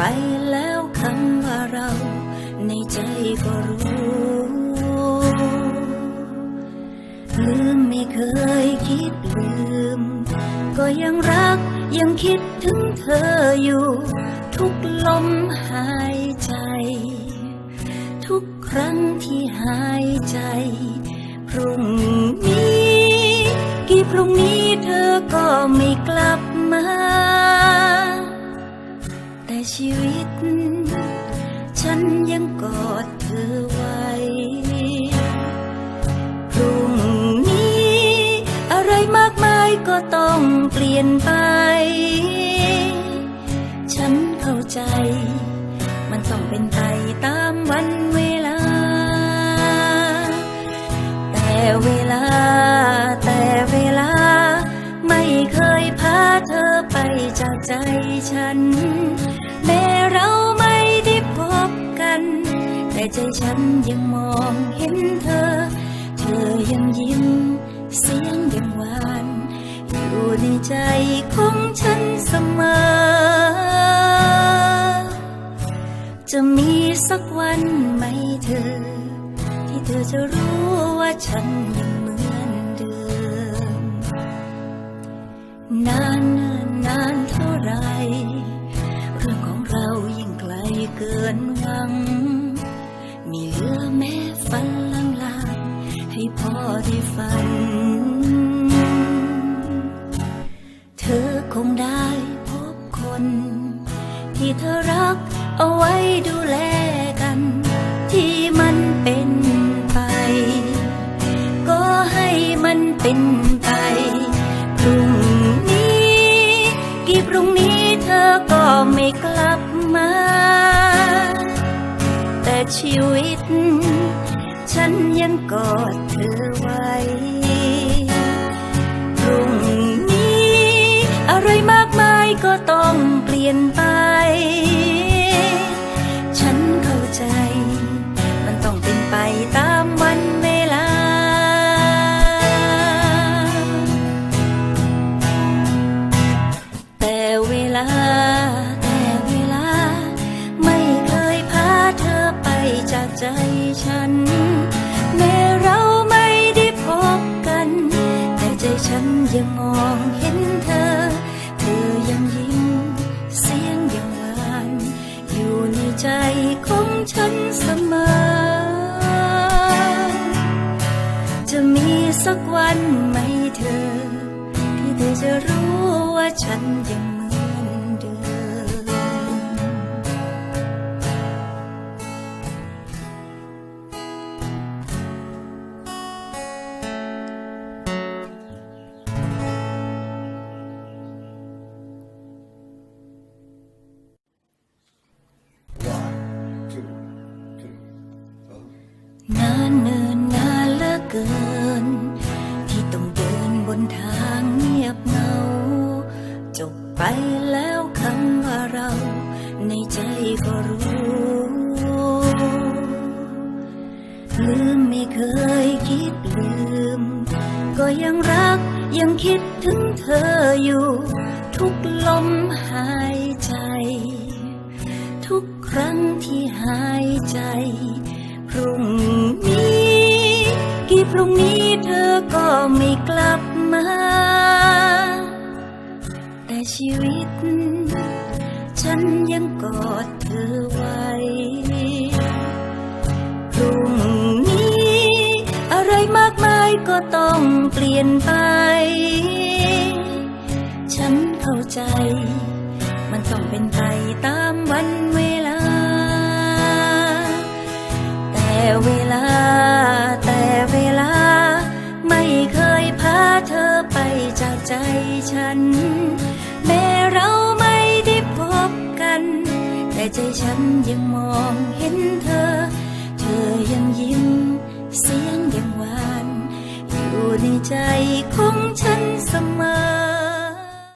ไปแล้วคำว่าเรา ในใจก็รู้ลืมไม่เคยคิดลืม ก็ยังรักยังคิดถึงเธออยู่ ทุกลมหายใจ ทุกครั้งที่หายใจ พรุ่งนี้ กี่พรุ่งนี้เธอก็ไม่กลับมา ชีวิต ฉันยังกอดเธอไว้พรุ่งนี้ อะไรมากมายก็ต้องเปลี่ยนไป ฉันเข้าใจ มันต้องเป็นไปตามวันเวลา แต่เวลา แต่เวลา ไม่เคยพาเธอไปจากใจฉัน แม้เราไม่ได้พบกัน แต่ใจฉันยังมองเห็นเธอ เธอยังยิ้มเสียงยังหวาน อยู่ในใจของฉันเสมอ จะมีสักวันไหมเธอ ที่เธอจะรู้ว่าฉันยัง เอาไว้ดูแลกัน ที่มันเป็นไป ก็ให้มันเป็นไปพรุ่งนี้กี่พรุ่งนี้เธอก็ไม่กลับมา แต่ชีวิต ฉันยังกอดเธอไว้พรุ่งนี้อะไรมากมายก็ต้องเปลี่ยนไป ใจฉัน แม้เราไม่ได้พบกัน แต่ใจฉันยังมองเห็นเธอ เธอยังยิ้มเสียงยังหวาน อยู่ในใจของฉันเสมอ จะมีสักวันไหมเธอ ที่เธอจะรู้ว่าฉันยัง นานเนินนานเหลือเกิน ที่ต้องเดินบนทางเงียบเงา จบไปแล้วคำว่าเรา ในใจก็รู้ลืมไม่เคยคิดลืม ก็ยังรักยังคิดถึงเธออยู่ ทุกลมหายใจ ทุกครั้งที่หายใจ พรุ่งนี้ กี่พรุ่งนี้เธอก็ไม่กลับมา แต่ชีวิต ฉันยังกอดเธอไว้พรุ่งนี้ อะไรมากมายก็ต้องเปลี่ยนไป ฉันเข้าใจ มันต้องเป็นไปตามวันเวลา เวลา แต่เวลา ไม่เคยพาเธอไปจากใจฉัน แม้เราไม่ได้พบกัน แต่ใจฉันยังมองเห็นเธอ เธอยังยิ้ม เสียงยังหวาน อยู่ในใจของฉัน